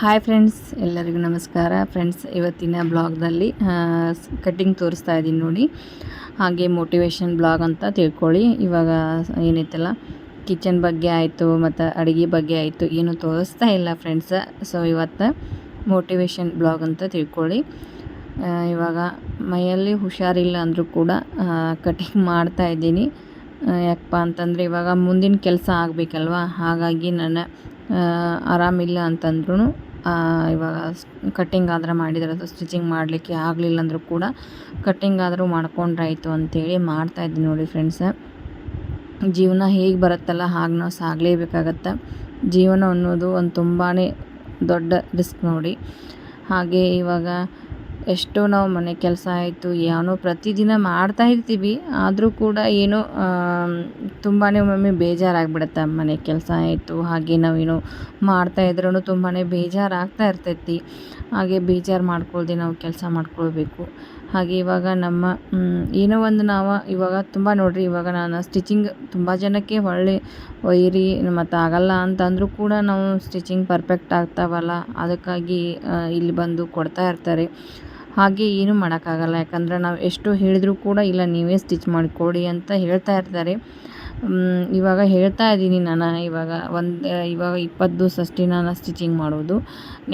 Hi friends ಎಲ್ಲರಿಗೂ ನಮಸ್ಕಾರ. Friends ಇವತ್ತಿನ ಬ್ಲಾಗ್ದಲ್ಲಿ ಕಟ್ಟಿಂಗ್ ತೋರಿಸ್ತಾ ಇದ್ದೀನಿ ನೋಡಿ. ಹಾಗೆ ಮೋಟಿವೇಶನ್ ಬ್ಲಾಗ್ ಅಂತ ತಿಳ್ಕೊಳ್ಳಿ. ಇವಾಗ ಏನೈತಲ್ಲ ಕಿಚನ್ ಬಗ್ಗೆ ಆಯಿತು, ಮತ್ತು ಅಡುಗೆ ಬಗ್ಗೆ ಆಯಿತು, ಏನು ತೋರಿಸ್ತಾ ಇಲ್ಲ ಫ್ರೆಂಡ್ಸ್ ಸೊ ಇವತ್ತು ಮೋಟಿವೇಶನ್ ಬ್ಲಾಗ್ ಅಂತ ತಿಳ್ಕೊಳ್ಳಿ. ಇವಾಗ ಮೈಯಲ್ಲಿ ಹುಷಾರಿಲ್ಲ ಅಂದರೂ ಕೂಡ ಕಟ್ಟಿಂಗ್ ಮಾಡ್ತಾ ಇದ್ದೀನಿ. ಯಾಕಪ್ಪ ಅಂತಂದರೆ ಇವಾಗ ಮುಂದಿನ ಕೆಲಸ ಆಗಬೇಕಲ್ವ? ಹಾಗಾಗಿ ನನ್ನ ಆರಾಮಿಲ್ಲ ಅಂತಂದ್ರೂ ಇವಾಗ ಕಟ್ಟಿಂಗ್ ಆದ್ರೆ ಮಾಡಿದ್ರೆ ಸ್ಟಿಚಿಂಗ್ ಮಾಡಲಿಕ್ಕೆ ಆಗಲಿಲ್ಲ ಅಂದರೂ ಕೂಡ ಕಟ್ಟಿಂಗ್ ಆದರೂ ಮಾಡ್ಕೊಂಡ್ರಾಯ್ತು ಅಂತೇಳಿ ಮಾಡ್ತಾ ಇದ್ದೀನಿ ನೋಡಿ ಫ್ರೆಂಡ್ಸ ಜೀವನ ಹೇಗೆ ಬರುತ್ತಲ್ಲ, ಹಾಗೆ ನಾವು ಸಾಗಲೇಬೇಕಾಗತ್ತೆ? ಜೀವನ ಅನ್ನೋದು ಒಂದು ತುಂಬಾ ದೊಡ್ಡ ರಿಸ್ಕ್ ನೋಡಿ. ಹಾಗೆ ಇವಾಗ ಎಷ್ಟೋ ನಾವು ಮನೆ ಕೆಲಸ ಆಯಿತು, ಏನೋ ಪ್ರತಿದಿನ ಮಾಡ್ತಾ ಇರ್ತೀವಿ. ಆದರೂ ಕೂಡ ಏನೋ ತುಂಬಾ ಒಮ್ಮೊಮ್ಮೆ ಬೇಜಾರಾಗ್ಬಿಡುತ್ತೆ. ಮನೆ ಕೆಲಸ ಆಯಿತು, ಹಾಗೆ ನಾವೇನೋ ಮಾಡ್ತಾ ಇದ್ರೂ ತುಂಬಾ ಬೇಜಾರಾಗ್ತಾ ಇರ್ತೈತಿ. ಹಾಗೆ ಬೇಜಾರು ಮಾಡ್ಕೊಳ್ದೆ ನಾವು ಕೆಲಸ ಮಾಡ್ಕೊಳ್ಬೇಕು. ಹಾಗೆ ಇವಾಗ ನಮ್ಮ ಏನೋ ಒಂದು ನಾವು ಇವಾಗ ತುಂಬ ನೋಡಿರಿ, ಇವಾಗ ನಾನು ಸ್ಟಿಚಿಂಗ್ ತುಂಬ ಜನಕ್ಕೆ ಒಳ್ಳೆ ಒಯ್ಯಿರಿ, ಮತ್ತು ಆಗಲ್ಲ ಅಂತಂದರೂ ಕೂಡ ನಾವು ಸ್ಟಿಚಿಂಗ್ ಪರ್ಫೆಕ್ಟ್ ಆಗ್ತಾವಲ್ಲ, ಅದಕ್ಕಾಗಿ ಇಲ್ಲಿ ಬಂದು ಕೊಡ್ತಾ ಇರ್ತಾರೆ. ಹಾಗೆ ಏನೂ ಮಾಡೋಕ್ಕಾಗಲ್ಲ, ಯಾಕಂದ್ರೆ ನಾವು ಎಷ್ಟು ಹೇಳಿದರೂ ಕೂಡ ಇಲ್ಲ, ನೀವೇ ಸ್ಟಿಚ್ ಮಾಡಿಕೊಡಿ ಅಂತ ಹೇಳ್ತಾ ಇರ್ತಾರೆ. ಇವಾಗ ಹೇಳ್ತಾ ಇದ್ದೀನಿ ನಾನು ಇವಾಗ ಒಂದು ಇವಾಗ ಇಪ್ಪತ್ತು ದಿವಸ ಅಷ್ಟೇ ನಾನು ಸ್ಟಿಚಿಂಗ್ ಮಾಡೋದು.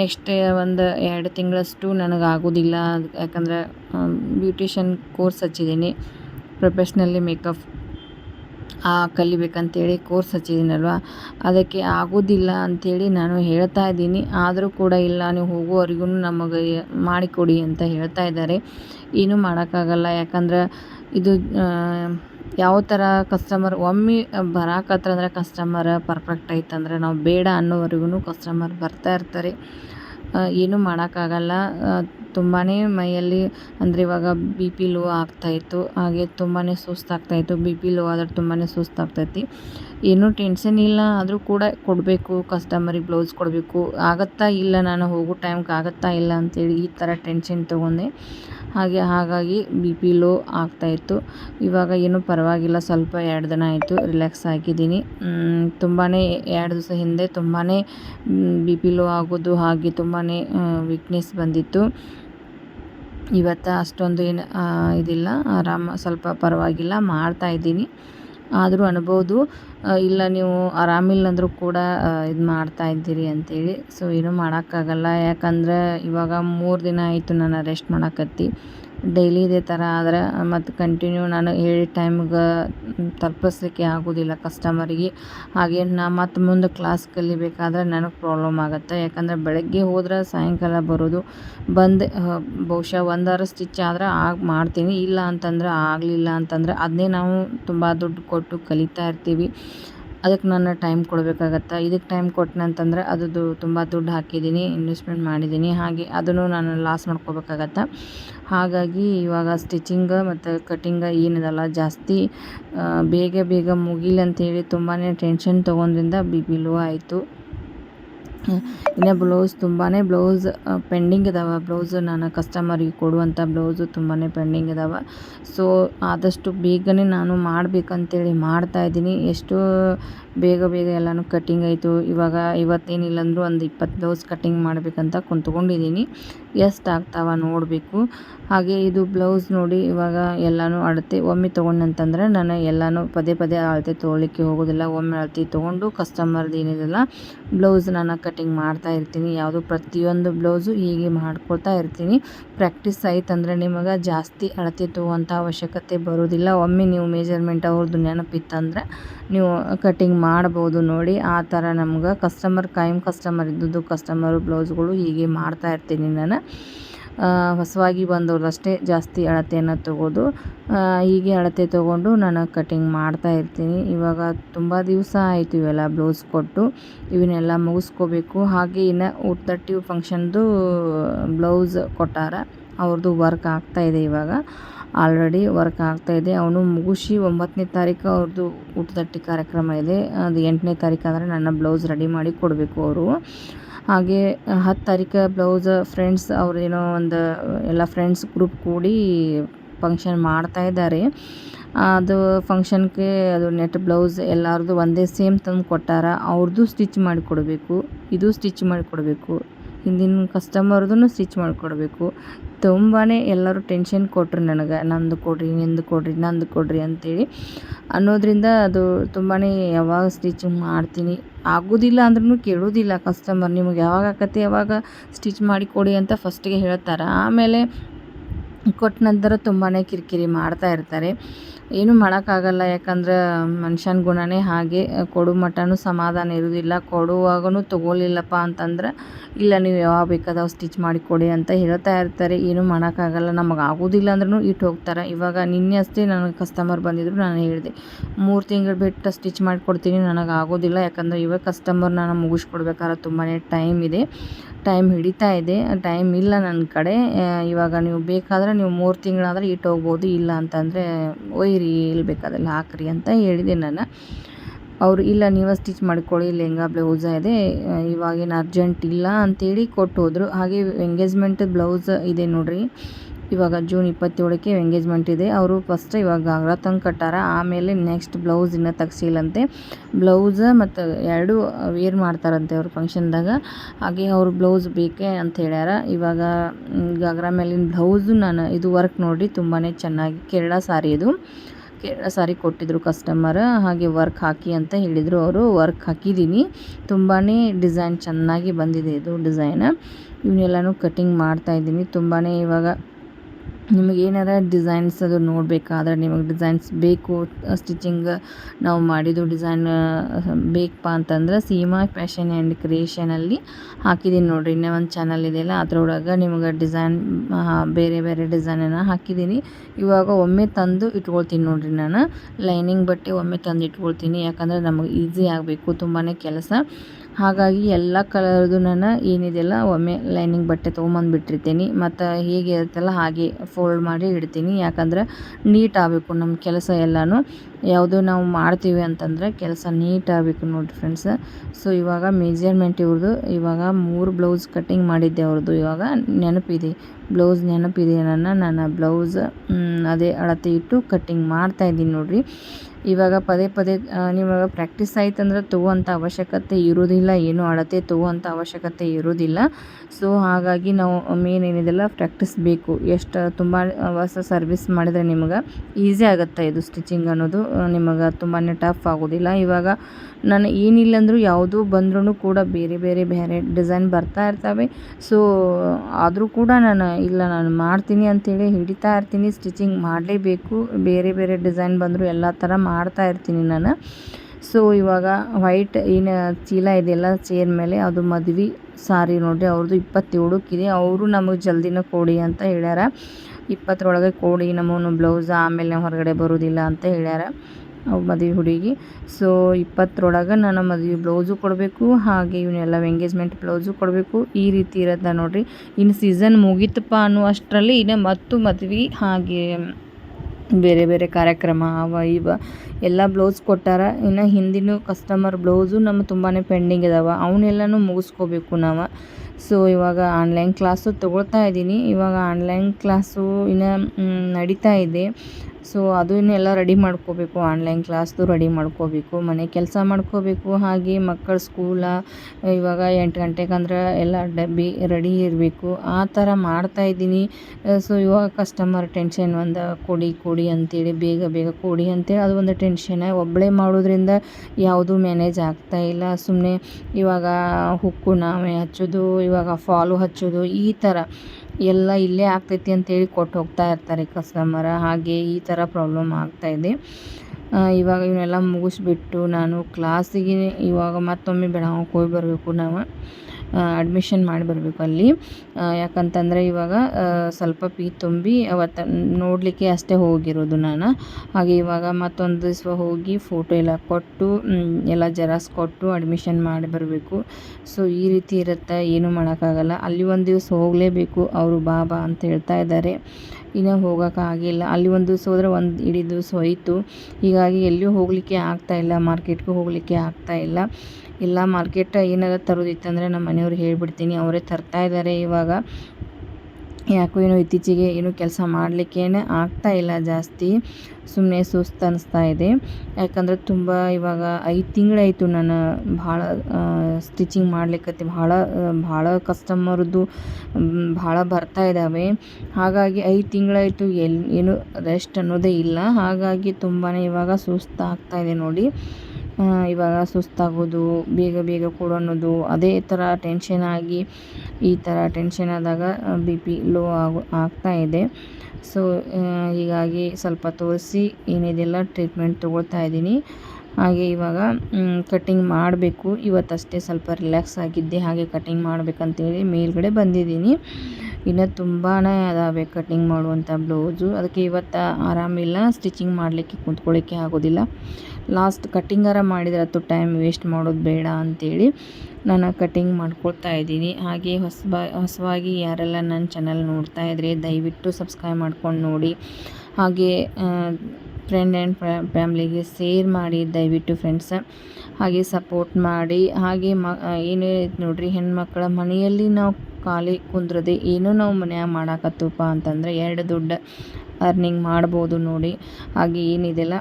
ನೆಕ್ಸ್ಟ್ ಒಂದು ಎರಡು ತಿಂಗಳಷ್ಟು ನನಗೆ ಆಗೋದಿಲ್ಲ ಯಾಕಂದರೆ ಬ್ಯೂಟಿಷನ್ ಕೋರ್ಸ್ ಹಚ್ಚಿದ್ದೀನಿ. ಪ್ರೊಫೆಷ್ನಲಿ ಮೇಕಪ್ ಕಲಿಬೇಕಂತೇಳಿ ಕೋರ್ಸ್ ಹಚ್ಚಿದ್ದೀನಲ್ವ? ಅದಕ್ಕೆ ಆಗೋದಿಲ್ಲ ಅಂಥೇಳಿ ನಾನು ಹೇಳ್ತಾ ಇದ್ದೀನಿ. ಆದರೂ ಕೂಡ ಇಲ್ಲ ನೀವು ಹೋಗುವವರೆಗೂ ನಮಗೆ ಮಾಡಿಕೊಡಿ ಅಂತ ಹೇಳ್ತಾ ಇದ್ದಾರೆ. ಏನೂ ಮಾಡೋಕ್ಕಾಗಲ್ಲ. ಯಾಕಂದ್ರೆ ಇದು ಯಾವ ಥರ ಕಸ್ಟಮರ್ ಒಮ್ಮೆ ಬರಾಕತ್ತಂದ್ರೆ ಕಸ್ಟಮರ್ ಪರ್ಫೆಕ್ಟ್ ಐತಂದ್ರೆ ನಾವು ಬೇಡ ಅನ್ನೋವರೆಗೂ ಕಸ್ಟಮರ್ ಬರ್ತಾ ಇರ್ತಾರೆ. ಆ, ಏನೂ ಮಾಡೋಕ್ಕಾಗಲ್ಲ. ತುಂಬಾ ಮೈಯಲ್ಲಿ ಅಂದರೆ ಇವಾಗ ಬಿ ಪಿ ಲೋ ಆಗ್ತಾಯಿತ್ತು ಹಾಗೆ ತುಂಬಾ ಸುಸ್ತಾಗ್ತಾಯಿತ್ತು ಬಿ ಪಿ ಲೋ ಆದ್ರೆ ತುಂಬಾ ಸುಸ್ತಾಗ್ತೈತಿ ಏನೂ ಟೆನ್ಷನ್ ಇಲ್ಲ. ಆದರೂ ಕೂಡ ಕೊಡಬೇಕು. ಕಸ್ಟಮರಿಗೆ ಬ್ಲೌಸ್ ಕೊಡಬೇಕು. ಆಗತ್ತಾ ಇಲ್ಲ ನಾನು ಹೋಗೋ ಟೈಮ್ಗೆ ಆಗತ್ತಾ ಇಲ್ಲ ಅಂತೇಳಿ ಈ ಥರ ಟೆನ್ಷನ್ ತೊಗೊಂಡೆ. ಹಾಗೆ ಹಾಗಾಗಿ ಬಿ ಪಿ ಲೋ ಆಗ್ತಾಯಿತ್ತು ಇವಾಗ ಏನೂ ಪರವಾಗಿಲ್ಲ. ಸ್ವಲ್ಪ ಎರಡು ದಿನ ಆಯಿತು. ರಿಲ್ಯಾಕ್ಸ್ ಆಗಿದ್ದೀನಿ. ತುಂಬಾ ಎರಡು ದಿವಸ ಹಿಂದೆ ತುಂಬಾ ಬಿ ಪಿ ಲೋ ಆಗೋದು ಹಾಗೆ ತುಂಬಾ ವೀಕ್ನೆಸ್ ಬಂದಿತ್ತು. ಇವತ್ತು ಅಷ್ಟೊಂದು ಏನು ಇದಿಲ್ಲ. ಆರಾಮ, ಸ್ವಲ್ಪ ಪರವಾಗಿಲ್ಲ. ಮಾಡ್ತಾ ಇದ್ದೀನಿ. ಆದರೂ ಅನ್ಬೋದು ಇಲ್ಲ ನೀವು ಆರಾಮಿಲ್ಲ ಅಂದರೂ ಕೂಡ ಇದು ಮಾಡ್ತಾ ಇದ್ದೀರಿ ಅಂತೇಳಿ. ಸೊ, ಏನೂ ಮಾಡೋಕ್ಕಾಗಲ್ಲ. ಯಾಕಂದ್ರೆ ಇವಾಗ ಮೂರು ದಿನ ಆಯಿತು ನಾನು ರೆಸ್ಟ್ ಮಾಡಕತ್ತಿ. ಡೈಲಿ ಇದೇ ಥರ ಆದ್ರೆ ಮತ್ತು ಕಂಟಿನ್ಯೂ ನಾನು ಹೇಳಿದ ಟೈಮ್ಗೆ ತಲುಪಿಸ್ಲಿಕ್ಕೆ ಆಗೋದಿಲ್ಲ ಕಸ್ಟಮರಿಗೆ. ಹಾಗೆ ನಾ ಮತ್ತು ಮುಂದೆ ಕ್ಲಾಸ್ ಕಲಿಬೇಕಾದ್ರೆ ನನಗೆ ಪ್ರಾಬ್ಲಮ್ ಆಗುತ್ತೆ. ಯಾಕಂದರೆ ಬೆಳಗ್ಗೆ ಹೋದ್ರೆ ಸಾಯಂಕಾಲ ಬರೋದು. ಬಂದು ಬಹುಶಃ ಒಂದಾರ ಸ್ಟಿಚ್ ಆದ್ರೆ ಆಗ ಮಾಡ್ತೀನಿ. ಇಲ್ಲ ಅಂತಂದ್ರೆ ಆಗಲಿಲ್ಲ ಅಂತಂದರೆ ಅದನ್ನೇ ನಾವು ತುಂಬ ದುಡ್ಡು ಕೊಟ್ಟು ಕಲಿತಾ ಇರ್ತೀವಿ. ಅದಕ್ಕೆ ನಾನು ಟೈಮ್ ಕೊಡಬೇಕಾಗತ್ತೆ? ಇದಕ್ಕೆ ಟೈಮ್ ಕೊಟ್ಟನಂತಂದ್ರೆ ಅದು ತುಂಬ ದುಡ್ಡು ಹಾಕಿದ್ದೀನಿ ಇನ್ವೆಸ್ಟ್ಮೆಂಟ್ ಮಾಡಿದ್ದೀನಿ. ಹಾಗೆ ಅದನ್ನು ನಾನು ಲಾಸ್ ಮಾಡ್ಕೋಬೇಕಾಗತ್ತೆ? ಹಾಗಾಗಿ ಇವಾಗ ಸ್ಟಿಚಿಂಗ ಮತ್ತು ಕಟ್ಟಿಂಗ ಏನಿದೆಲ್ಲ ಜಾಸ್ತಿ ಬೇಗ ಬೇಗ ಮುಗಿಲಿ ಅಂತೇಳಿ ತುಂಬಾ ಟೆನ್ಷನ್ ತೊಗೊಂಡ್ರಿಂದ ಬಿ ಪಿ ಆಯಿತು. ಇನ್ನು ಬ್ಲೌಸ್ ತುಂಬಾ ಬ್ಲೌಸ್ ಪೆಂಡಿಂಗ್ ಇದಾವೆ. ಬ್ಲೌಸ್ ನಾನು ಕಸ್ಟಮರಿಗೆ ಕೊಡುವಂಥ ಬ್ಲೌಸು ತುಂಬಾ ಪೆಂಡಿಂಗ್ ಇದಾವೆ. ಸೊ ಆದಷ್ಟು ಬೇಗನೆ ನಾನು ಮಾಡಬೇಕಂತೇಳಿ ಮಾಡ್ತಾ ಇದ್ದೀನಿ. ಎಷ್ಟು ಬೇಗ ಬೇಗ ಎಲ್ಲನೂ ಕಟ್ಟಿಂಗ್ ಆಯಿತು, ಇವಾಗ ಇವತ್ತೇನಿಲ್ಲ ಅಂದರೂ ಒಂದು ಇಪ್ಪತ್ತು ಬ್ಲೌಸ್ ಕಟ್ಟಿಂಗ್ ಮಾಡಬೇಕಂತ ಕುಂತ್ಕೊಂಡಿದ್ದೀನಿ. ಎಷ್ಟು ಆಗ್ತಾವ ನೋಡಬೇಕು. ಹಾಗೆ ಇದು ಬ್ಲೌಸ್ ನೋಡಿ ಇವಾಗ ಎಲ್ಲನೂ ಅಳತೆ, ಒಮ್ಮೆ ತೊಗೊಂಡಂತಂದ್ರೆ ನಾನು ಎಲ್ಲನೂ ಪದೇ ಪದೇ ಅಳತೆ ತೊಗೊಳ್ಳಿಕ್ಕೆ ಹೋಗೋದಿಲ್ಲ. ಒಮ್ಮೆ ಅಳತೆ ತೊಗೊಂಡು ಕಸ್ಟಮರ್ದು ಏನಿದೆಲ್ಲ ಬ್ಲೌಸ್ ನಾನು ಕಟಿಂಗ್ ಮಾಡ್ತಾ ಇರ್ತೀನಿ. ಯಾವುದು ಪ್ರತಿಯೊಂದು ಬ್ಲೌಸು ಹೀಗೆ ಮಾಡ್ಕೊಳ್ತಾ ಇರ್ತೀನಿ. ಪ್ರಾಕ್ಟೀಸ್ ಆಯ್ತಂದ್ರೆ ನಿಮಗೆ ಜಾಸ್ತಿ ಅಳತೆ ತೊಗೊಂಥ ಅವಶ್ಯಕತೆ ಬರೋದಿಲ್ಲ. ಒಮ್ಮೆ ನೀವು ಮೆಜರ್ಮೆಂಟ್ ಅವ್ರದ್ದು ನೆನಪಿತ್ತಂದ್ರೆ ನೀವು ಕಟಿಂಗ್ ಮಾಡ್ಬೋದು ನೋಡಿ. ಆ ಥರ ನಮ್ಗೆ ಕಸ್ಟಮರ್ ಕಾಯಂ ಕಸ್ಟಮರ್ ಇದ್ದದ್ದು ಕಸ್ಟಮರ್ ಬ್ಲೌಸ್ಗಳು ಹೀಗೆ ಮಾಡ್ತಾ ಇರ್ತೀನಿ ನಾನು. ಹೊಸವಾಗಿ ಬಂದವ್ರು ಅಷ್ಟೇ ಜಾಸ್ತಿ ಅಳತೆಯನ್ನು ತಗೋದು. ಹೀಗೆ ಅಳತೆ ತೊಗೊಂಡು ನಾನು ಕಟಿಂಗ್ ಮಾಡ್ತಾ ಇರ್ತೀನಿ. ಇವಾಗ ತುಂಬ ದಿವಸ ಆಯಿತು ಇವೆಲ್ಲ ಬ್ಲೌಸ್ ಕೊಟ್ಟು. ಇವನ್ನೆಲ್ಲ ಮುಗಿಸ್ಕೋಬೇಕು. ಹಾಗೆ ಇನ್ನು ಊಟದಟ್ಟಿ ಫಂಕ್ಷನ್ದು ಬ್ಲೌಸ್ ಕೊಟ್ಟಾರ. ಅವ್ರದ್ದು ವರ್ಕ್ ಆಗ್ತಾಯಿದೆ ಇವಾಗ. ಆಲ್ರೆಡಿ ವರ್ಕ್ ಆಗ್ತಾಯಿದೆ ಅವನು ಮುಗಿಸಿ ಒಂಬತ್ತನೇ ತಾರೀಕು ಅವ್ರದ್ದು ಊಟದಟ್ಟಿ ಕಾರ್ಯಕ್ರಮ ಇದೆ. ಅದು ಎಂಟನೇ ತಾರೀಕು ಅಂದರೆ ನನ್ನ ಬ್ಲೌಸ್ ರೆಡಿ ಮಾಡಿ ಕೊಡಬೇಕು ಅವರು. ಹಾಗೆ ಹತ್ತು ತಾರೀಕು ಬ್ಲೌಸ್ ಫ್ರೆಂಡ್ಸ್ ಅವ್ರದ್ದೇನೋ ಒಂದು, ಎಲ್ಲ ಫ್ರೆಂಡ್ಸ್ ಗ್ರೂಪ್ ಕೂಡಿ ಫಂಕ್ಷನ್ ಮಾಡ್ತಾ ಇದ್ದಾರೆ. ಅದು ಫಂಕ್ಷನ್ಗೆ ಅದು ನೆಟ್ ಬ್ಲೌಸ್ ಎಲ್ಲರದು ಒಂದೇ ಸೇಮ್ ತಂದು ಕೊಟ್ಟಾರ ಅವ್ರದ್ದು ಸ್ಟಿಚ್ ಮಾಡಿ ಕೊಡಬೇಕು ಇದು ಸ್ಟಿಚ್ ಮಾಡಿ ಕೊಡಬೇಕು ಹಿಂದಿನ ಕಸ್ಟಮರ್ದು ಸ್ಟಿಚ್ ಮಾಡಿಕೊಡ್ಬೇಕು. ತುಂಬಾ ಎಲ್ಲರೂ ಟೆನ್ಷನ್ ಕೊಟ್ಟರು ನನಗೆ. ನಂದು ಕೊಡಿರಿ, ನಿಂದು ಕೊಡಿರಿ, ನಂದು ಕೊಡಿರಿ ಅಂತೇಳಿ. ಅನ್ನೋದರಿಂದ ಅದು ತುಂಬಾ ಯಾವಾಗ ಸ್ಟಿಚಿಂಗ್ ಮಾಡ್ತೀನಿ, ಆಗೋದಿಲ್ಲ ಅಂದ್ರೂ ಕೇಳೋದಿಲ್ಲ ಕಸ್ಟಮರ್ ನಿಮಗೆ ಯಾವಾಗ ಆಕತಿ ಯಾವಾಗ ಸ್ಟಿಚ್ ಮಾಡಿ ಕೊಡಿ ಅಂತ ಫಸ್ಟಿಗೆ ಹೇಳ್ತಾರೆ. ಆಮೇಲೆ ಕೊಟ್ಟ ನಂತರ ತುಂಬಾ ಕಿರಿಕಿರಿ ಮಾಡ್ತಾ ಇರ್ತಾರೆ. ಏನು ಮಾಡೋಕ್ಕಾಗಲ್ಲ, ಯಾಕಂದ್ರೆ ಮನುಷ್ಯನ ಗುಣನೇ ಹಾಗೆ. ಕೊಡು ಮಟನೂ ಸಮಾಧಾನ ಇರೋದಿಲ್ಲ ಕೊಡುವಾಗೂ ತೊಗೊಲಿಲ್ಲಪ್ಪ ಅಂತಂದ್ರೆ, ಇಲ್ಲ, ನೀವು ಯಾವಾಗ ಬೇಕಾದವು ಸ್ಟಿಚ್ ಮಾಡಿ ಕೊಡಿ ಅಂತ ಹೇಳ್ತಾ ಇರ್ತಾರೆ. ಏನು ಮಾಡೋಕ್ಕಾಗಲ್ಲ. ನಮಗೆ ಆಗೋದಿಲ್ಲ ಅಂದ್ರೂ ಇಟ್ಟು ಹೋಗ್ತಾರೆ. ಇವಾಗ ನಿನ್ನೆ ಅಷ್ಟೇ ನನಗೆ ಕಸ್ಟಮರ್ ಬಂದಿದ್ರು, ನಾನು ಹೇಳಿದೆ, ಮೂರು ತಿಂಗಳು ಬಿಟ್ಟು ಸ್ಟಿಚ್ ಮಾಡಿಕೊಡ್ತೀನಿ ನನಗೆ ಆಗೋದಿಲ್ಲ. ಯಾಕಂದರೆ ಇವಾಗ ಕಸ್ಟಮರ್ ನಾನು ಮುಗಿಸ್ಕೊಡ್ಬೇಕಾದ್ರೆ ತುಂಬಾ ಟೈಮ್ ಇದೆ. ಟೈಮ್ ಹಿಡಿತಾ ಇದೆ, ಟೈಮ್ ಇಲ್ಲ ನನ್ನ ಕಡೆ. ಇವಾಗ ನೀವು ಬೇಕಾದರೆ ನೀವು ಮೂರು ತಿಂಗಳಾದರೆ ಇಟ್ಟು ಹೋಗ್ಬೋದು, ಇಲ್ಲ ಅಂತಂದರೆ ಒಯ್ಯಿರಿ ಎಲ್ಲಿ ಬೇಕಾದಲ್ಲಿ ಹಾಕ್ರಿ ಅಂತ ಹೇಳಿದೆ ನಾನು. ಅವರು, ಇಲ್ಲ ನೀವೇ ಸ್ಟಿಚ್ ಮಾಡ್ಕೊಳ್ಳಿ, ಲೆಹಂಗಾ, ಬ್ಲೌಸ ಇದೆ ಇವಾಗೇನು ಅರ್ಜೆಂಟ್ ಇಲ್ಲ ಅಂತೇಳಿ ಕೊಟ್ಟು ಹೋದರು. ಹಾಗೆ ಎಂಗೇಜ್ಮೆಂಟ್ ಬ್ಲೌಸ್ ಇದೆ ನೋಡಿರಿ. ಇವಾಗ ಜೂನ್ ಇಪ್ಪತ್ತೇಳಕ್ಕೆ ಎಂಗೇಜ್ಮೆಂಟ್ ಇದೆ. ಅವರು ಫಸ್ಟ್ ಇವಾಗ ಗಾಗ್ರಾ ತಂದು ಕಟ್ಟಾರ. ಆಮೇಲೆ ನೆಕ್ಸ್ಟ್ ಬ್ಲೌಸ್ ಇನ್ನೂ ತೆಗ್ಸಿಲ್ಲಂತೆ. ಬ್ಲೌಸ್ ಮತ್ತು ಎರಡು ವೇರ್ ಮಾಡ್ತಾರಂತೆ ಅವ್ರ ಫಂಕ್ಷನ್ದಾಗ ಹಾಗೆ ಅವ್ರ ಬ್ಲೌಸ್ ಬೇಕೇ ಅಂತ ಹೇಳ್ಯಾರ. ಇವಾಗ ಗಾಗ್ರಾ ಮೇಲಿನ ಬ್ಲೌಸು ನಾನು ಇದು ವರ್ಕ್ ನೋಡಿ ತುಂಬಾ ಚೆನ್ನಾಗಿ ಕೇರಳ ಸಾರಿ ಇದು. ಕೇರಳ ಸಾರಿ ಕೊಟ್ಟಿದ್ರು ಕಸ್ಟಮರ್ ಹಾಗೆ ವರ್ಕ್ ಹಾಕಿ ಅಂತ ಹೇಳಿದರು ಅವರು. ವರ್ಕ್ ಹಾಕಿದ್ದೀನಿ ತುಂಬಾ ಡಿಸೈನ್ ಚೆನ್ನಾಗಿ ಬಂದಿದೆ ಇದು ಡಿಸೈನ್ ಇವನ್ನೆಲ್ಲನೂ ಕಟ್ಟಿಂಗ್ ಮಾಡ್ತಾಯಿದ್ದೀನಿ ತುಂಬಾ ಇವಾಗ ನಿಮಗೆ ಏನಾರ ಡಿಸೈನ್ಸ್ ಅದು ನೋಡಬೇಕಾದ್ರೆ ನಿಮಗೆ ಡಿಸೈನ್ಸ್ ಬೇಕು ಸ್ಟಿಚಿಂಗ್ ನಾವು ಮಾಡಿದ್ದು ಡಿಸೈನ್ ಬೇಕಪ್ಪ ಅಂತಂದ್ರೆ ಸೀಮಾ ಫ್ಯಾಷನ್ ಆ್ಯಂಡ್ ಕ್ರಿಯೇಷನಲ್ಲಿ ಹಾಕಿದ್ದೀನಿ ನೋಡಿರಿ. ಇನ್ನೇ ಒಂದು ಚಾನಲ್ ಇದೆಯಲ್ಲ ಅದ್ರೊಳಗೆ ನಿಮಗೆ ಡಿಸೈನ್ ಬೇರೆ ಬೇರೆ ಡಿಸೈನನ್ನು ಹಾಕಿದ್ದೀನಿ ಇವಾಗ ಒಮ್ಮೆ ತಂದು ಇಟ್ಕೊಳ್ತೀನಿ ನೋಡಿರಿ ನಾನು. ಲೈನಿಂಗ್ ಬಟ್ಟೆ ಒಮ್ಮೆ ತಂದು ಇಟ್ಕೊಳ್ತೀನಿ, ಯಾಕಂದರೆ ನಮಗೆ ಈಸಿ ಆಗಬೇಕು ತುಂಬಾ ಕೆಲಸ. ಹಾಗಾಗಿ ಎಲ್ಲ ಕಲರ್ದು ನಾನು ಏನಿದೆಯಲ್ಲ, ಒಮ್ಮೆ ಲೈನಿಂಗ್ ಬಟ್ಟೆ ತೊಗೊಂಬಂದು ಮತ್ತು ಹೇಗೆ ಇರುತ್ತಲ್ಲ ಹಾಗೆ ಫೋಲ್ಡ್ ಮಾಡಿ ಇಡ್ತೀನಿ. ಯಾಕಂದ್ರೆ ನೀಟ್ ಆಗಬೇಕು ನಮ್ಮ ಕೆಲಸ ಎಲ್ಲನೂ. ಯಾವುದೋ ನಾವು ಮಾಡ್ತೀವಿ ಅಂತಂದರೆ ಕೆಲಸ ನೀಟ್ ಆಗಬೇಕು ನೋಡಿರಿ ಫ್ರೆಂಡ್ಸ್ ಸೊ ಇವಾಗ ಮೆಜರ್ಮೆಂಟ್ ಇವ್ರದ್ದು ಇವಾಗ ಮೂರು ಬ್ಲೌಸ್ ಕಟ್ಟಿಂಗ್ ಮಾಡಿದ್ದೆ ಅವ್ರದ್ದು ಇವಾಗ ನೆನಪಿದೆ. ಬ್ಲೌಸ್ ನೆನಪಿದೆ ನನ್ನ ನಾನು ಬ್ಲೌಸ್ ಅದೇ ಅಳತೆ ಇಟ್ಟು ಕಟ್ಟಿಂಗ್ ಮಾಡ್ತಾಯಿದ್ದೀನಿ ನೋಡಿರಿ. ಇವಾಗ ಪದೇ ಪದೇ ನಿಮಗೆ ಪ್ರಾಕ್ಟೀಸ್ ಆಯ್ತಂದ್ರೆ ತೊಗೋವಂಥ ಅವಶ್ಯಕತೆ ಇರೋದಿಲ್ಲ. ಏನು ಅಳತೆ ತೊಗೋವಂಥ ಅವಶ್ಯಕತೆ ಇರೋದಿಲ್ಲ. ಸೊ ಹಾಗಾಗಿ ನಾವು ಮೇನ್ ಏನಿದೆಲ್ಲ ಪ್ರಾಕ್ಟೀಸ್ ಬೇಕು. ಎಷ್ಟು, ತುಂಬ ಹೊಸ ಸರ್ವಿಸ್ ಮಾಡಿದರೆ ನಿಮಗೆ ಈಸಿ ಆಗುತ್ತೆ ಇದು ಸ್ಟಿಚಿಂಗ್ ಅನ್ನೋದು? ನಿಮಗೆ ತುಂಬಾ ಟಫ್ ಆಗೋದಿಲ್ಲ. ಇವಾಗ ನಾನು ಏನಿಲ್ಲ ಅಂದರೂ ಯಾವುದು ಬಂದ್ರೂ ಕೂಡ ಬೇರೆ ಬೇರೆ ಬೇರೆ ಡಿಸೈನ್ ಬರ್ತಾ ಇರ್ತವೆ. ಸೊ ಆದರೂ ಕೂಡ ನಾನು, ಇಲ್ಲ ನಾನು ಮಾಡ್ತೀನಿ ಅಂತೇಳಿ ಹಿಡಿತಾ ಇರ್ತೀನಿ. ಸ್ಟಿಚಿಂಗ್ ಮಾಡಲೇಬೇಕು. ಬೇರೆ ಬೇರೆ ಡಿಸೈನ್ ಬಂದರೂ ಎಲ್ಲ ಥರ ಮಾಡ್ತಾ ಇರ್ತೀನಿ ನಾನು. ಸೊ ಇವಾಗ ವೈಟ್ ಏನು ಚೀಲ ಇದೆಯಲ್ಲ ಚೇರ್ ಮೇಲೆ, ಅದು ಮದ್ವೆ ಸಾರಿ ನೋಡಿರಿ ಅವ್ರದ್ದು ಇಪ್ಪತ್ತೇಳಕ್ಕಿದೆ. ಅವರು ನಮಗೆ ಜಲ್ದಿನ ಕೊಡಿ ಅಂತ ಹೇಳ್ಯಾರ. ಇಪ್ಪತ್ತರೊಳಗೆ ಕೊಡಿ ನಮ್ಮವನು ಬ್ಲೌಸ್ ಆಮೇಲೆ ಹೊರಗಡೆ ಬರೋದಿಲ್ಲ ಅಂತ ಹೇಳ್ಯಾರ ಮದುವೆ ಹುಡುಗಿ. ಸೊ ಇಪ್ಪತ್ತರೊಳಗೆ ನಾನು ಮದುವೆ ಬ್ಲೌಸು ಕೊಡಬೇಕು, ಹಾಗೆ ಇವನ್ನೆಲ್ಲ ಎಂಗೇಜ್ಮೆಂಟ್ ಬ್ಲೌಸು ಕೊಡಬೇಕು. ಈ ರೀತಿ ಇರತ್ತೆ ನೋಡಿರಿ ಇನ್ನು ಸೀಸನ್ ಮುಗೀತಪ್ಪ ಅನ್ನುವಷ್ಟರಲ್ಲಿ ಇನ್ನು ಮತ್ತು ಮದ್ವೆ ಹಾಗೆ ಬೇರೆ ಬೇರೆ ಕಾರ್ಯಕ್ರಮ, ಅವ ಇವ ಎಲ್ಲ ಬ್ಲೌಸ್ ಕೊಟ್ಟಾರ. ಇನ್ನು ಹಿಂದಿನ ಕಸ್ಟಮರ್ ಬ್ಲೌಸು ನಮ್ಮ ತುಂಬಾ ಪೆಂಡಿಂಗ್ ಇದಾವೆ. ಅವನ್ನೆಲ್ಲನೂ ಮುಗಿಸ್ಕೋಬೇಕು ನಾವು. ಸೊ ಇವಾಗ ಆನ್ಲೈನ್ ಕ್ಲಾಸು ತೊಗೊಳ್ತಾ ಇದ್ದೀನಿ ಇವಾಗ ಆನ್ಲೈನ್ ಕ್ಲಾಸು ಇನ್ನು ನಡೀತಾ ಇದೆ. ಸೊ ಅದನ್ನೆಲ್ಲ ರೆಡಿ ಮಾಡ್ಕೋಬೇಕು. ಆನ್ಲೈನ್ ಕ್ಲಾಸ್ದು ರೆಡಿ ಮಾಡ್ಕೋಬೇಕು. ಮನೆ ಕೆಲಸ ಮಾಡ್ಕೋಬೇಕು. ಹಾಗೆ ಮಕ್ಕಳ ಸ್ಕೂಲ ಇವಾಗ ಎಂಟು ಗಂಟೆಗೆ ಅಂದ್ರೆ ಎಲ್ಲ ಡಬ್ಬಿ ರೆಡಿ ಇರಬೇಕು. ಆ ಥರ ಮಾಡ್ತಾಯಿದ್ದೀನಿ ಸೊ ಇವಾಗ ಕಸ್ಟಮರ್ ಟೆನ್ಷನ್ ಒಂದು ಕೊಡಿ ಕೊಡಿ ಅಂತೇಳಿ, ಬೇಗ ಬೇಗ ಕೊಡಿ ಅಂತೇಳಿ ಅದು ಒಂದು ಟೆನ್ಷನ್ ಒಬ್ಬಳೇ ಮಾಡೋದ್ರಿಂದ ಯಾವುದು ಮ್ಯಾನೇಜ್ ಆಗ್ತಾ ಇಲ್ಲ. ಸುಮ್ಮನೆ ಇವಾಗ ಹುಕ್ಕು ನಾವೇ ಹಚ್ಚೋದು, ಇವಾಗ ಫಾಲು ಹಚ್ಚೋದು ಈ ಥರ. ಎಲ್ಲ ಇಲ್ಲೇ ಆಗ್ತೈತಿ ಅಂತೇಳಿ ಕೊಟ್ಟು ಹೋಗ್ತಾ ಇರ್ತಾರೆ ಕಸ್ಟಮರ ಹಾಗೆ ಈ ಥರ ಪ್ರಾಬ್ಲಮ್ ಆಗ್ತಾಯಿದೆ ಇವಾಗ ಇವನ್ನೆಲ್ಲ ಮುಗಿಸ್ಬಿಟ್ಟು ನಾನು ಕ್ಲಾಸಿಗೆ ಇವಾಗ ಮತ್ತೊಮ್ಮೆ ಬೆಳಗಾವಿಗೆ ಹೋಗಿ ಬರಬೇಕು ನಾವು. ಅಡ್ಮಿಷನ್ ಮಾಡಿ ಬರಬೇಕು ಅಲ್ಲಿ. ಯಾಕಂತಂದರೆ ಇವಾಗ ಸ್ವಲ್ಪ ಫೀ ತುಂಬಿ ಅವತ್ತು ನೋಡಲಿಕ್ಕೆ ಅಷ್ಟೇ ಹೋಗಿರೋದು ನಾನು. ಹಾಗೆ ಇವಾಗ ಮತ್ತೊಂದು ದಿವಸ ಹೋಗಿ ಫೋಟೋ ಎಲ್ಲ ಕೊಟ್ಟು ಎಲ್ಲ ಜೆರಾಕ್ಸ್ ಕೊಟ್ಟು ಅಡ್ಮಿಷನ್ ಮಾಡಿ ಬರಬೇಕು. ಸೊ ಈ ರೀತಿ ಇರುತ್ತೆ, ಏನೂ ಮಾಡೋಕ್ಕಾಗಲ್ಲ. ಅಲ್ಲಿ ಒಂದು ದಿವಸ ಹೋಗಲೇಬೇಕು ಅವರು ಬಾ ಬಾ ಅಂತ ಹೇಳ್ತಾ ಇದ್ದಾರೆ. ಇನ್ನೂ ಹೋಗೋಕ್ಕಾಗಿಲ್ಲ ಅಲ್ಲಿ ಒಂದು ದಿವಸ ಹೋದರೆ ಒಂದು ಇಡೀ ದಿವಸ ಹೋಯಿತು. ಹೀಗಾಗಿ ಎಲ್ಲಿಯೂ ಹೋಗಲಿಕ್ಕೆ ಆಗ್ತಾಯಿಲ್ಲ ಮಾರ್ಕೆಟ್ಗೂ ಹೋಗಲಿಕ್ಕೆ ಆಗ್ತಾಯಿಲ್ಲ ಇಲ್ಲ ಮಾರ್ಕೆಟ್ ಏನಾರ ತರೋದಿತ್ತಂದರೆ ನಮ್ಮ ಮನೆಯವ್ರಿಗೆ ಹೇಳಿಬಿಡ್ತೀನಿ. ಅವರೇ ತರ್ತಾ ಇದ್ದಾರೆ ಇವಾಗ. ಯಾಕೋ ಏನೋ ಇತ್ತೀಚೆಗೆ ಏನು ಕೆಲಸ ಮಾಡಲಿಕ್ಕೇನೆ ಆಗ್ತಾ ಇಲ್ಲ ಜಾಸ್ತಿ. ಸುಮ್ಮನೆ ಸುಸ್ತು ಅನಿಸ್ತಾ ಇದೆ. ಯಾಕಂದರೆ ತುಂಬ ಇವಾಗ ಐದು ತಿಂಗಳಾಯಿತು ನಾನು ಭಾಳ ಸ್ಟಿಚಿಂಗ್ ಮಾಡ್ಲಿಕ್ಕತ್ತಿ. ಭಾಳ ಭಾಳ ಕಸ್ಟಮರ್ದು ಭಾಳ ಬರ್ತಾ ಇದ್ದಾವೆ ಹಾಗಾಗಿ ಐದು ತಿಂಗಳಾಯಿತು ಎಲ್ಲಿ ಏನು ರೆಸ್ಟ್ ಅನ್ನೋದೇ ಇಲ್ಲ. ಹಾಗಾಗಿ ತುಂಬಾ ಇವಾಗ ಸುಸ್ತು ಆಗ್ತಾ ಇದೆ ನೋಡಿ. ಇವಾಗ ಸುಸ್ತಾಗೋದು, ಬೇಗ ಬೇಗ ಅನ್ನೋದು ಅದೇ ಥರ ಟೆನ್ಷನ್ ಆಗಿ ಈ ಥರ ಟೆನ್ಷನ್ ಆದಾಗ ಬಿ ಪಿ ಲೋ ಆಗೋ, ಆಗ್ತಾ ಇದೆ. ಸೊ ಹೀಗಾಗಿ ಸ್ವಲ್ಪ ತೋರಿಸಿ, ಏನಿದೆಲ್ಲ ಟ್ರೀಟ್ಮೆಂಟ್ ತೊಗೊಳ್ತಾ ಇದ್ದೀನಿ. ಹಾಗೆ ಇವಾಗ ಕಟ್ಟಿಂಗ್ ಮಾಡಬೇಕು. ಇವತ್ತಷ್ಟೇ ಸ್ವಲ್ಪ ರಿಲ್ಯಾಕ್ಸ್ ಆಗಿದ್ದೆ, ಹಾಗೆ ಕಟ್ಟಿಂಗ್ ಮಾಡಬೇಕಂತೇಳಿ ಮೇಲ್ಗಡೆ ಬಂದಿದ್ದೀನಿ. ಇನ್ನು ತುಂಬಾ ಅದಾವೆ ಕಟ್ಟಿಂಗ್ ಮಾಡುವಂಥ ಬ್ಲೌಸು ಅದಕ್ಕೆ ಇವತ್ತು ಆರಾಮಿಲ್ಲ ಸ್ಟಿಚಿಂಗ್ ಮಾಡಲಿಕ್ಕೆ ಕುಂತ್ಕೊಳ್ಳಿಕ್ಕೆ ಆಗೋದಿಲ್ಲ. ಲಾಸ್ಟ್ ಕಟ್ಟಿಂಗಾರ ಮಾಡಿದ್ರೆ ಅಥವಾ ಟೈಮ್ ವೇಸ್ಟ್ ಮಾಡೋದು ಬೇಡ ಅಂಥೇಳಿ ನಾನು ಕಟ್ಟಿಂಗ್ ಮಾಡ್ಕೊಳ್ತಾ ಇದ್ದೀನಿ. ಹಾಗೆ ಹೊಸಬ, ಹೊಸವಾಗಿ ಯಾರೆಲ್ಲ ನನ್ನ ಚಾನಲ್ ನೋಡ್ತಾ ಇದ್ರೆ ದಯವಿಟ್ಟು ಸಬ್ಸ್ಕ್ರೈಬ್ ಮಾಡ್ಕೊಂಡು ನೋಡಿ. ಹಾಗೆ ಫ್ರೆಂಡ್ ಆ್ಯಂಡ್ ಫ್ಯಾಮ್ಲಿಗೆ ಸೇರ್ ಮಾಡಿ, ದಯವಿಟ್ಟು ಫ್ರೆಂಡ್ಸ ಹಾಗೆ ಸಪೋರ್ಟ್ ಮಾಡಿ. ಹಾಗೆ ಮ ಏನೇ ನೋಡಿರಿ, ಹೆಣ್ಮಕ್ಳ ಮನೆಯಲ್ಲಿ ನಾವು ಖಾಲಿ ಕುಂದ್ರದೆ ಏನೂ ನಾವು ಮನ್ಯಾಗ ಮಾಡಾಕತ್ತಪ್ಪ ಅಂತಂದರೆ ಎರಡು ದುಡ್ಡು ಅರ್ನಿಂಗ್ ಮಾಡ್ಬೋದು ನೋಡಿ. ಹಾಗೆ ಏನಿದೆಲ್ಲ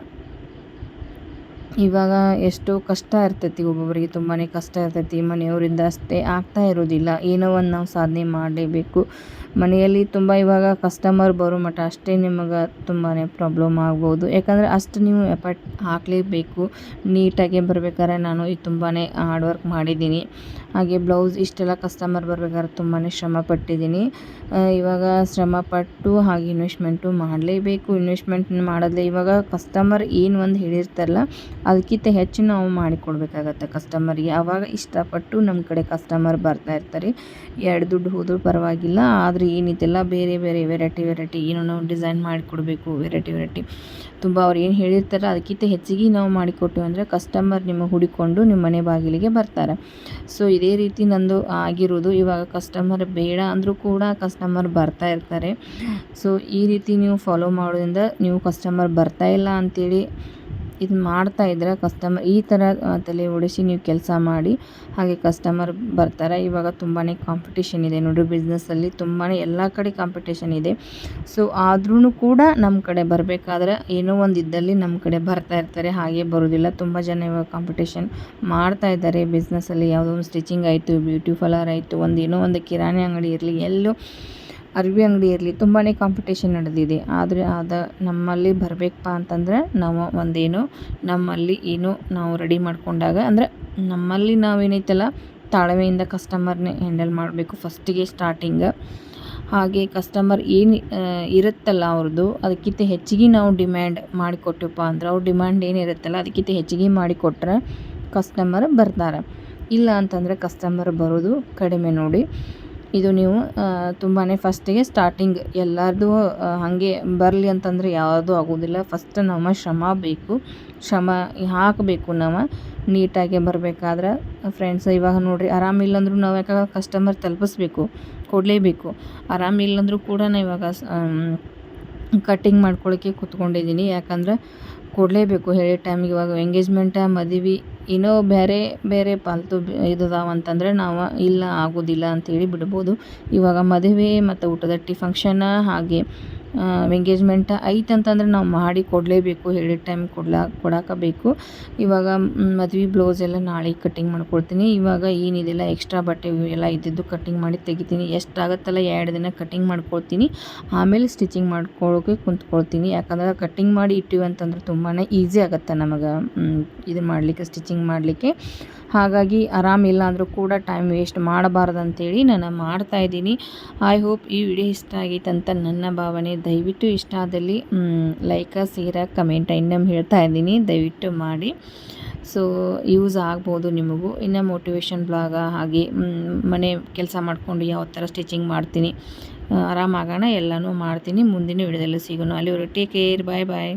ಇವಾಗ ಎಷ್ಟು ಕಷ್ಟ ಇರ್ತೈತಿ, ಒಬ್ಬೊಬ್ಬರಿಗೆ ತುಂಬಾ ಕಷ್ಟ ಇರ್ತೈತಿ. ಮನೆಯವರಿಂದ ಅಷ್ಟೇ ಆಗ್ತಾ ಇರೋದಿಲ್ಲ ಏನೋ ಒಂದು ನಾವು ಸಾಧನೆ ಮಾಡಲೇಬೇಕು. ಮನೆಯಲ್ಲಿ ತುಂಬ ಇವಾಗ ಕಸ್ಟಮರ್ ಬರೋ ಮಟ್ಟ ಅಷ್ಟೇ ನಿಮಗೆ ತುಂಬಾ ಪ್ರಾಬ್ಲಮ್ ಆಗ್ಬೋದು. ಯಾಕಂದರೆ ಅಷ್ಟು ನೀವು ಎಫರ್ಟ್ ಹಾಕಲೇಬೇಕು. ನೀಟಾಗಿ ಬರ್ಬೇಕಾದ್ರೆ ನಾನು ಇದು ತುಂಬಾ ಹಾರ್ಡ್ ವರ್ಕ್ ಮಾಡಿದ್ದೀನಿ. ಹಾಗೆ ಬ್ಲೌಸ್ ಇಷ್ಟೆಲ್ಲ ಕಸ್ಟಮರ್ ಬರಬೇಕಾದ್ರೆ ತುಂಬಾ ಶ್ರಮ ಪಟ್ಟಿದ್ದೀನಿ ಇವಾಗ ಶ್ರಮ ಪಟ್ಟು ಹಾಗೆ ಇನ್ವೆಸ್ಟ್ಮೆಂಟು ಮಾಡಲೇಬೇಕು. ಇನ್ವೆಸ್ಟ್ಮೆಂಟ್ ಮಾಡಿದ್ರೆ ಇವಾಗ ಕಸ್ಟಮರ್ ಏನು ಒಂದು ಹೇಳಿರ್ತಾರಲ್ಲ ಅದಕ್ಕಿಂತ ಹೆಚ್ಚು ನಾವು ಮಾಡಿಕೊಡ್ಬೇಕಾಗತ್ತೆ ಕಸ್ಟಮರ್ಗೆ ಆವಾಗ ಇಷ್ಟಪಟ್ಟು ನಮ್ಮ ಕಡೆ ಕಸ್ಟಮರ್ ಬರ್ತಾ ಇರ್ತಾರೆ. ಎರಡು ದುಡ್ಡು ಹೋದರೂ ಪರವಾಗಿಲ್ಲ, ಆದರೆ ಏನಿದೆಲ್ಲ ಬೇರೆ ಬೇರೆ ವೆರೈಟಿ ವೆರೈಟಿ ಏನೋ ನಾವು ಡಿಸೈನ್ ಮಾಡಿಕೊಡ್ಬೇಕು ವೆರೈಟಿ ವೆರೈಟಿ ತುಂಬ ಅವ್ರು ಏನು ಹೇಳಿರ್ತಾರೆ ಅದಕ್ಕಿಂತ ಹೆಚ್ಚಿಗೆ ನಾವು ಮಾಡಿಕೊಟ್ಟು ಅಂದರೆ ಕಸ್ಟಮರ್ ನಿಮ್ಮ ಹುಡುಕೊಂಡು ನಿಮ್ಮ ಮನೆ ಬಾಗಿಲಿಗೆ ಬರ್ತಾರೆ. ಸೊ ಇದೇ ರೀತಿ ನಂದು ಆಗಿರೋದು. ಇವಾಗ ಕಸ್ಟಮರ್ ಬೇಡ ಅಂದರೂ ಕೂಡ ಕಸ್ಟಮರ್ ಬರ್ತಾ ಇರ್ತಾರೆ. ಸೊ ಈ ರೀತಿ ನೀವು ಫಾಲೋ ಮಾಡೋದ್ರಿಂದ ನೀವು ಕಸ್ಟಮರ್ ಬರ್ತಾ ಇಲ್ಲ ಅಂಥೇಳಿ ಇದು ಮಾಡ್ತಾ ಇದ್ದರೆ ಕಸ್ಟಮರ್ ಈ ಥರ ತಲೆ ಒಡಿಸಿ ನೀವು ಕೆಲಸ ಮಾಡಿ ಹಾಗೆ ಕಸ್ಟಮರ್ ಬರ್ತಾರೆ. ಇವಾಗ ತುಂಬಾ ಕಾಂಪಿಟೇಷನ್ ಇದೆ. ನೋಡಿರಿ ಬಿಸ್ನೆಸ್ಸಲ್ಲಿ ತುಂಬಾ ಎಲ್ಲ ಕಡೆ ಕಾಂಪಿಟೇಷನ್ ಇದೆ. ಸೊ ಆದ್ರೂ ಕೂಡ ನಮ್ಮ ಕಡೆ ಬರಬೇಕಾದ್ರೆ ಏನೋ ಒಂದು ಇದ್ದಲ್ಲಿ ನಮ್ಮ ಕಡೆ ಬರ್ತಾ ಇರ್ತಾರೆ. ಹಾಗೆ ಬರೋದಿಲ್ಲ. ತುಂಬ ಜನ ಇವಾಗ ಕಾಂಪಿಟೇಷನ್ ಮಾಡ್ತಾ ಇದ್ದಾರೆ. ಬಿಸ್ನೆಸ್ಸಲ್ಲಿ ಯಾವುದೋ ಒಂದು ಸ್ಟಿಚಿಂಗ್ ಆಯಿತು ಬ್ಯೂಟಿ ಪಾರ್ಲರ್ ಆಯಿತು, ಒಂದು ಏನೋ ಒಂದು ಕಿರಾಣಿ ಅಂಗಡಿ ಇರಲಿ, ಎಲ್ಲೂ ಅರ್ವಿ ಅಂಗಡಿ ಇರಲಿ ತುಂಬಾ ಕಾಂಪಿಟೇಷನ್ ನಡೆದಿದೆ. ಆದರೆ ಆದ ನಮ್ಮಲ್ಲಿ ಬರಬೇಕಪ್ಪ ಅಂತಂದರೆ ನಾವು ಒಂದೇನು, ನಮ್ಮಲ್ಲಿ ಏನು ನಾವು ರೆಡಿ ಮಾಡಿಕೊಂಡಾಗ ಅಂದರೆ ನಮ್ಮಲ್ಲಿ ನಾವೇನೈತಲ್ಲ, ತಾಳ್ಮೆಯಿಂದ ಕಸ್ಟಮರ್ನೇ ಹ್ಯಾಂಡಲ್ ಮಾಡಬೇಕು ಫಸ್ಟಿಗೆ ಸ್ಟಾರ್ಟಿಂಗ್ ಹಾಗೆ ಕಸ್ಟಮರ್ ಏನು ಇರುತ್ತಲ್ಲ ಅವ್ರದ್ದು ಅದಕ್ಕಿಂತ ಹೆಚ್ಚಿಗೆ ನಾವು ಡಿಮ್ಯಾಂಡ್ ಮಾಡಿಕೊಟ್ಟಪ್ಪ ಅಂದ್ರೆ ಅವ್ರ ಡಿಮ್ಯಾಂಡ್ ಏನಿರುತ್ತಲ್ಲ ಅದಕ್ಕಿಂತ ಹೆಚ್ಚಿಗೆ ಮಾಡಿಕೊಟ್ರೆ ಕಸ್ಟಮರ್ ಬರ್ತಾರೆ. ಇಲ್ಲ ಅಂತಂದರೆ ಕಸ್ಟಮರ್ ಬರೋದು ಕಡಿಮೆ ನೋಡಿ. ಇದು ನೀವು ತುಂಬಾ ಫಸ್ಟಿಗೆ ಸ್ಟಾರ್ಟಿಂಗ್ ಎಲ್ಲರದು ಹಾಗೆ ಬರಲಿ ಅಂತಂದರೆ ಯಾವುದೂ ಆಗೋದಿಲ್ಲ. ಫಸ್ಟ್ ನಮ್ಮ ಶ್ರಮ ಬೇಕು. ಶ್ರಮ ಹಾಕಬೇಕು ನಾವು. ನೀಟಾಗಿ ಬರಬೇಕಾದ್ರೆ ಫ್ರೆಂಡ್ಸ್ ಇವಾಗ ನೋಡಿರಿ ಅಂದರೂ ನಾವು ಯಾಕೆ ಕಸ್ಟಮರ್ ತಲುಪಿಸ್ಬೇಕು, ಕೊಡಲೇಬೇಕು. ಆರಾಮಿಲ್ಲ ಕೂಡ ನಾನು ಇವಾಗ ಕಟ್ಟಿಂಗ್ ಮಾಡ್ಕೊಳ್ಳೋಕ್ಕೆ ಕೂತ್ಕೊಂಡಿದ್ದೀನಿ ಯಾಕಂದ್ರೆ ಕೊಡಲೇಬೇಕು ಹೇಳಿದ ಟೈಮಿಗೆ ಇವಾಗ ಎಂಗೇಜ್ಮೆಂಟ ಮದುವೆ ಏನೋ ಬೇರೆ ಬೇರೆ ಪಾಲ್ತು ಇದಾವೆ ಅಂತಂದರೆ ನಾವು ಇಲ್ಲ ಆಗೋದಿಲ್ಲ ಅಂತೇಳಿ ಬಿಡ್ಬೋದು. ಇವಾಗ ಮದುವೆ ಮತ್ತು ಊಟದಟ್ಟಿ ಫಂಕ್ಷನ್ ಹಾಗೆ ಎಂಗೇಜ್ಮೆಂಟ್ ಐತೆ ಅಂತಂದ್ರೆ ನಾವು ಮಾಡಿ ಕೊಡಲೇಬೇಕು, ಹೇಳಿದ ಟೈಮ್ ಕೊಡ್ಲಾ ಬೇಕು ಇವಾಗ ಮದುವೆ ಬ್ಲೌಸ್ ಎಲ್ಲ ನಾಳೆ ಕಟ್ಟಿಂಗ್ ಮಾಡ್ಕೊಳ್ತೀನಿ ಇವಾಗ ಏನಿದೆಲ್ಲ ಎಕ್ಸ್ಟ್ರಾ ಬಟ್ಟೆ ಎಲ್ಲ ಇದ್ದಿದ್ದು ಕಟ್ಟಿಂಗ್ ಮಾಡಿ ತೆಗಿತೀನಿ. ಎಷ್ಟಾಗತ್ತಲ್ಲ ಎರಡು ದಿನ ಕಟ್ಟಿಂಗ್ ಮಾಡ್ಕೊಳ್ತೀನಿ ಆಮೇಲೆ ಸ್ಟಿಚಿಂಗ್ ಮಾಡ್ಕೊಳ್ಳೋಕೆ ಕುಂತ್ಕೊಳ್ತೀನಿ. ಯಾಕಂದ್ರೆ ಕಟ್ಟಿಂಗ್ ಮಾಡಿ ಇಟ್ಟಿವಿ ಅಂತಂದ್ರೆ ತುಂಬಾ ಈಸಿ ಆಗುತ್ತೆ ನಮಗೆ ಇದು ಮಾಡಲಿಕ್ಕೆ ಸ್ಟಿಚಿಂಗ್ ಮಾಡಲಿಕ್ಕೆ. ಹಾಗಾಗಿ ಆರಾಮಿಲ್ಲ ಅಂದರೂ ಕೂಡ ಟೈಮ್ ವೇಸ್ಟ್ ಮಾಡಬಾರ್ದು ಅಂತೇಳಿ ನಾನು ಮಾಡ್ತಾ ಇದ್ದೀನಿ. ಐ ಹೋಪ್ ಈ ವಿಡಿಯೋ ಇಷ್ಟ ಆಗೈತೆ ಅಂತ ನನ್ನ ಭಾವನೆ. ದಯವಿಟ್ಟು ಇಷ್ಟ ಆದಲ್ಲಿ ಲೈಕ, ಸೇರ, ಕಮೆಂಟ್ ಇನ್ನೊಮ್ಮೆ ಹೇಳ್ತಾ ಇದ್ದೀನಿ. ದಯವಿಟ್ಟು ಮಾಡಿ. ಸೊ ಯೂಸ್ ಆಗ್ಬೋದು ನಿಮಗೂ. ಇನ್ನು ಮೋಟಿವೇಶನ್ ಬ್ಲಾಗ ಹಾಗೆ ಮನೆ ಕೆಲಸ ಮಾಡಿಕೊಂಡು ಯಾವ ಥರ ಸ್ಟಿಚಿಂಗ್ ಮಾಡ್ತೀನಿ. ಆರಾಮಾಗೋಣ, ಎಲ್ಲನೂ ಮಾಡ್ತೀನಿ. ಮುಂದಿನ ವಿಡಿಯೋದಲ್ಲಿ ಸಿಗೋಣ. ಅಲ್ಲಿವರೆಗೂ ಟೇಕ್ ಕೇರ್ ಬಾಯ್ ಬಾಯ್